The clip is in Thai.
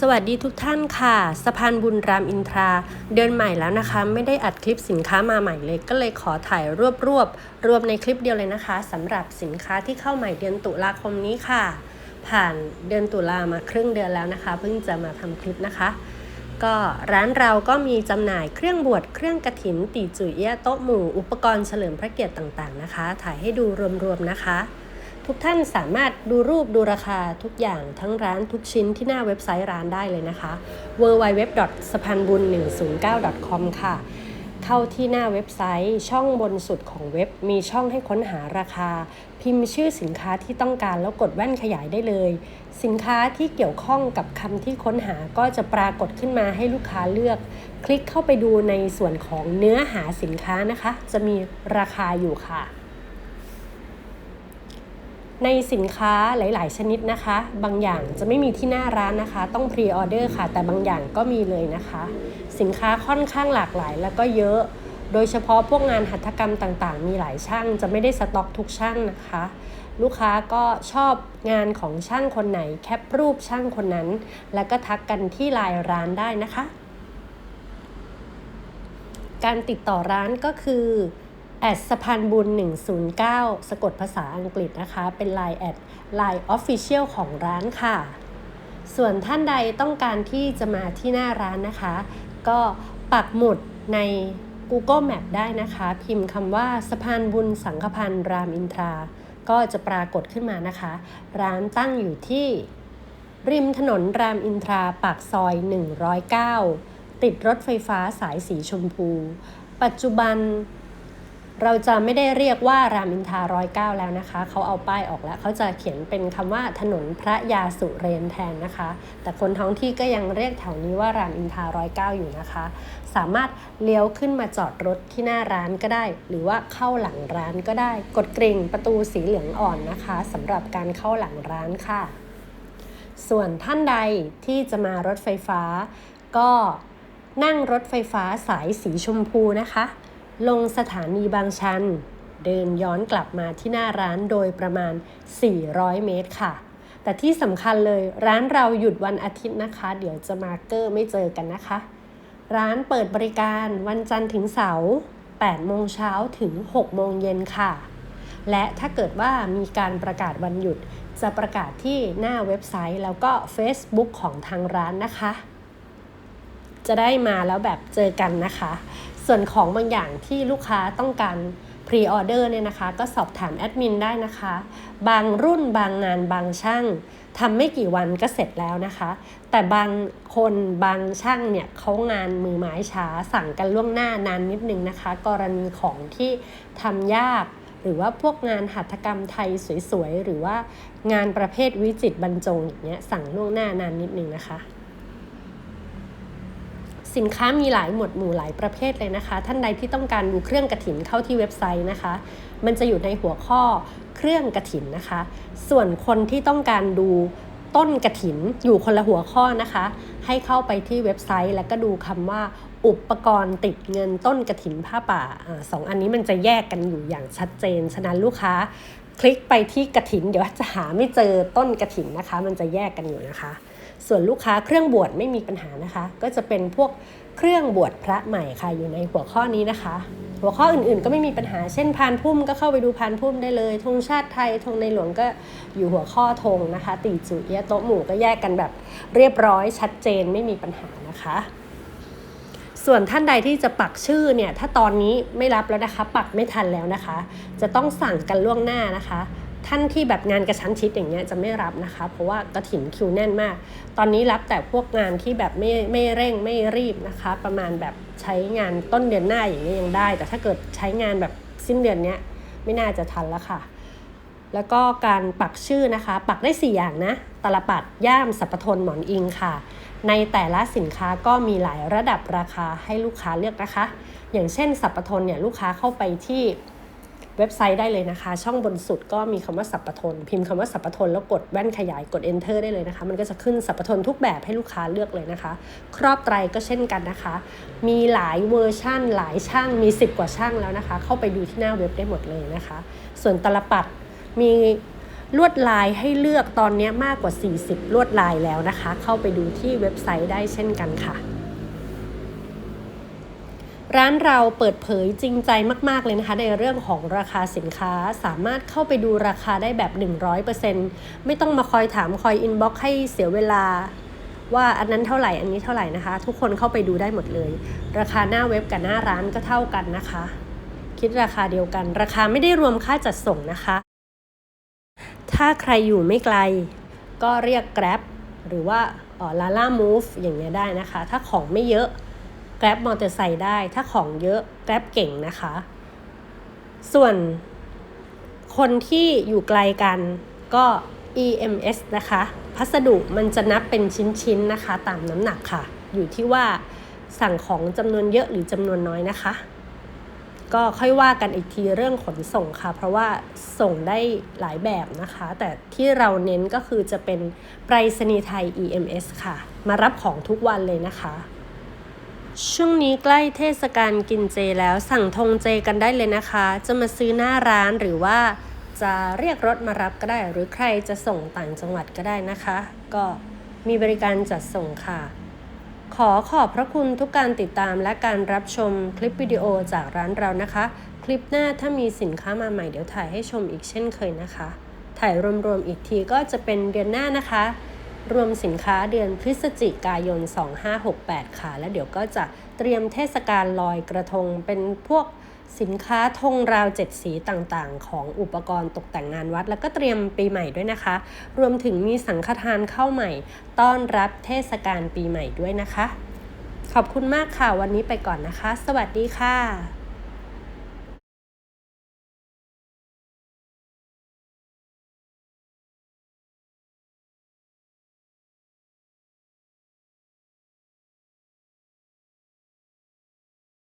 สวัสดีทุกท่านค่ะสะพานบุญรามอินทรา เดือนใหม่แล้วนะคะ ไม่ได้อัดคลิปสินค้ามาใหม่เลย ก็เลยขอถ่ายรวบรวบรวมในคลิปเดียวเลยนะคะสำหรับสินค้าที่เข้าใหม่เดือนตุลาคมนี้ค่ะ ผ่านเดือนตุลามาครึ่งเดือนแล้วนะคะ เพิ่งจะมาทำคลิปนะคะ ก็ร้านเราก็มีจำหน่ายเครื่องบวชเครื่องกระถินตีจุยเยะโต๊ะหมู่อุปกรณ์เฉลิมพระเกียรติต่างๆนะคะ ถ่ายให้ดูรวมๆนะคะ ทุกท่านสามารถดูรูปดูราคาทุกอย่างทั้งร้านทุกชิ้นที่หน้าเว็บไซต์ร้านได้เลยนะคะ w w w s a p a n b u n 1 0 9 com ค่ะ เข้าที่หน้าเว็บไซต์ช่องบนสุดของเว็บมีช่องให้ค้นหาราคา พิมพ์ชื่อสินค้าที่ต้องการแล้วกดแว่นขยายได้เลย สินค้าที่เกี่ยวข้องกับคำที่ค้นหาก็จะปรากฏขึ้นมาให้ลูกค้าเลือก คลิกเข้าไปดูในส่วนของเนื้อหาสินค้านะคะ จะมีราคาอยู่ค่ะ ในสินค้าหลาย ๆ ชนิดนะคะ บางอย่างจะไม่มีที่หน้าร้านนะคะ ต้องพรีออเดอร์ค่ะ แต่บางอย่างก็มีเลยนะคะ สินค้าค่อนข้างหลากหลาย แล้วก็เยอะ โดยเฉพาะพวกงานหัตถกรรมต่างๆ มีหลายช่าง จะไม่ได้สต็อกทุกช่างนะคะ ลูกค้าก็ชอบงานของช่างคนไหน แคปรูปช่างคนนั้น แล้วก็ทักกันที่ไลน์ร้านได้นะคะ การติดต่อร้านก็คือ แอดสะพานบุญ 109 สะกดภาษาอังกฤษนะคะ เป็น Line แอด Line Official ของร้านค่ะ ส่วนท่านใดต้องการที่จะมาที่หน้าร้านนะคะ ก็ปักหมุดใน Google Map ได้นะคะ พิมพ์คำว่าสะพานบุญสังฆพันธ์รามอินทรา ก็จะปรากฏขึ้นมานะคะ ร้านตั้งอยู่ที่ ริมถนนรามอินทราปากซอย 109 ติดรถไฟฟ้าสายสีชมพู ปัจจุบัน เราจะไม่ได้เรียกว่ารามอินทราร้อยเก้าแล้วนะคะ เขาเอาป้ายออกแล้ว เขาจะเขียนเป็นคำว่าถนนพระยาสุเรนแทนนะคะ แต่คนท้องที่ก็ยังเรียกแถวนี้ว่ารามอินทราร้อยเก้าอยู่นะคะ สามารถเลี้ยวขึ้นมาจอดรถที่หน้าร้านก็ได้ หรือว่าเข้าหลังร้านก็ได้ กดกริ่งประตูสีเหลืองอ่อนนะคะสำหรับการเข้าหลังร้านค่ะ ส่วนท่านใดที่จะมารถไฟฟ้า ก็นั่งรถไฟฟ้าสายสีชมพูนะคะ ลงสถานีบางชัน เดินย้อนกลับมาที่หน้าร้านโดยประมาณ 400 เมตรค่ะ แต่ที่สำคัญเลยร้านเราหยุดวันอาทิตย์นะคะ เดี๋ยวจะมาเกอร์ไม่เจอกันนะคะ ร้านเปิดบริการวันจันทร์ถึงเสาร์8โมงเช้าถึง 6 โมงเย็นค่ะ และถ้าเกิดว่ามีการประกาศวันหยุดจะประกาศที่หน้าเว็บไซต์แล้วก็ Facebook ของทางร้านนะคะ จะได้มาแล้วแบบเจอกันนะคะ ส่วนของบางอย่างที่ลูกค้าต้องการพรีออเดอร์เนี่ยนะคะ ก็สอบถามแอดมินได้นะคะ บางรุ่นบางงานบางช่างทำไม่กี่วันก็เสร็จแล้วนะคะ แต่บางคนบางช่างเนี่ยเขางานมือไม้ช้าสั่งกันล่วงหน้านานนิดนึงนะคะ กรณีของที่ทำยาก หรือว่าพวกงานหัตถกรรมไทยสวยๆ หรือว่างานประเภทวิจิตรบรรจงอย่างเงี้ยสั่งล่วงหน้านานนิดนึงนะคะ สินค้ามีหลายหมวดหมู่หลายประเภทเลยนะคะ ท่านใดที่ต้องการดูเครื่องกระถินเข้าที่เว็บไซต์นะคะ มันจะอยู่ในหัวข้อเครื่องกระถินนะคะ ส่วนคนที่ต้องการดูต้นกระถินอยู่คนละหัวข้อนะคะ ให้เข้าไปที่เว็บไซต์ แล้วก็ดูคำว่าอุปกรณ์ติดเงินต้นกระถินผ้าป่าอสองอันนี้มันจะแยกกันอยู่อย่างชัดเจน ฉะนั้นลูกค้า คลิกไปที่กระถิน เดี๋ยวจะหาไม่เจอต้นกระถินนะคะ มันจะแยกกันอยู่นะคะ ส่วนลูกค้าเครื่องบวชไม่มีปัญหานะคะ ก็จะเป็นพวกเครื่องบวชพระใหม่ค่ะอยู่ในหัวข้อนี้นะคะ หัวข้ออื่นๆ ก็ไม่มีปัญหาเช่นพานพุ่มก็เข้าไปดูพานพุ่มได้เลยธงชาติไทยธงในหลวงก็อยู่หัวข้อธงนะคะ ตีจุเอียะโต๊ะหมู่ก็แยกกันแบบเรียบร้อยชัดเจนไม่มีปัญหานะคะ ส่วนท่านใดที่จะปักชื่อเนี่ยถ้าตอนนี้ไม่รับแล้วนะคะ ปักไม่ทันแล้วนะคะ จะต้องสั่งกันล่วงหน้านะคะ ท่านที่แบบงานกระชั้นชิดอย่างเงี้ยจะไม่รับนะคะ เพราะว่ากระถินคิวแน่นมาก ตอนนี้รับแต่พวกงานที่แบบไม่ไม่เร่งไม่รีบนะคะ ประมาณแบบใช้งานต้นเดือนหน้าอย่างเงี้ยยังได้ แต่ถ้าเกิดใช้งานแบบสิ้นเดือนเนี้ยไม่น่าจะทันแล้วค่ะ แล้วก็การปักชื่อนะคะ ปักได้ 4 อย่างนะตลปัดย่ามสัปทนหมอนอิงค่ะ ในแต่ละสินค้าก็มีหลายระดับราคาให้ลูกค้าเลือกนะคะ อย่างเช่นสัปทนเนี่ยลูกค้าเข้าไปที่เว็บไซต์ได้เลยนะคะ ช่องบนสุดก็มีคำว่าสัปทน พิมพ์คำว่าสัปทนแล้วกดแว่นขยายกด enter ได้เลยนะคะ มันก็จะขึ้นสัปทนทุกแบบให้ลูกค้าเลือกเลยนะคะ ครอบไตรก็เช่นกันนะคะ มีหลายเวอร์ชั่น หลายช่างมี 10 กว่าช่างแล้วนะคะ เข้าไปดูที่หน้าเว็บได้หมดเลยนะคะ ส่วนตลปัดมี ลวดลายให้เลือกตอนนี้มากกว่า 40 ลวดลายแล้วนะคะ เข้าไปดูที่เว็บไซต์ได้เช่นกันค่ะ ร้านเราเปิดเผยจริงใจมาก ๆ เลยนะคะ ในเรื่องของราคาสินค้าสามารถเข้าไปดูราคาได้แบบ 100%ไม่ต้องมาคอยถามคอยอินบ็อกให้เสียเวลาว่าอันนั้นเท่าไหร่อันนี้เท่าไหร่นะคะ ทุกคนเข้าไปดูได้หมดเลย ราคาหน้าเว็บกับหน้าร้านก็เท่ากันนะคะ คิดราคาเดียวกัน ราคาไม่ได้รวมค่าจัดส่งนะคะ ถ้าใครอยู่ไม่ไกล ก็เรียก Grab หรือว่าลาล่า Move อย่างเงี้ยได้นะคะ ถ้าของไม่เยอะ Grab มอเตอร์ไซค์ได้ ถ้าของเยอะ Grab เก่งนะคะ ส่วนคนที่อยู่ไกลกันก็ EMS นะคะ พัสดุมันจะนับเป็นชิ้นๆนะคะ ตามน้ำหนักค่ะ อยู่ที่ว่าสั่งของจำนวนเยอะหรือจำนวนน้อยนะคะ ก็ค่อยว่ากันอีกทีเรื่องขนส่งค่ะ เพราะว่าส่งได้หลายแบบนะคะ แต่ที่เราเน้นก็คือจะเป็นไปรษณีย์ไทย EMS ค่ะ มารับของทุกวันเลยนะคะช่วงนี้ใกล้เทศกาลกินเจแล้วสั่งธงเจกันได้เลยนะคะ จะมาซื้อหน้าร้านหรือว่าจะเรียกรถมารับก็ได้ หรือใครจะส่งต่างจังหวัดก็ได้นะคะ ก็มีบริการจัดส่งค่ะ ขอขอบพระคุณทุกการติดตามและการรับชมคลิปวิดีโอจากร้านเรานะคะ คลิปหน้าถ้ามีสินค้ามาใหม่เดี๋ยวถ่ายให้ชมอีกเช่นเคยนะคะ ถ่ายรวมๆอีกทีก็จะเป็นเดือนหน้านะคะ รวมสินค้าเดือนพฤศจิกายน 2568 ค่ะ แล้วเดี๋ยวก็จะเตรียมเทศกาลลอยกระทงเป็นพวก สินค้าธงราวเจ็ดสีต่างๆ ของอุปกรณ์ตกแต่งงานวัด แล้วก็เตรียมปีใหม่ด้วยนะคะ รวมถึงมีสังฆทานเข้าใหม่ ต้อนรับเทศกาลปีใหม่ด้วยนะคะ ขอบคุณมากค่ะ วันนี้ไปก่อนนะคะ สวัสดีค่ะ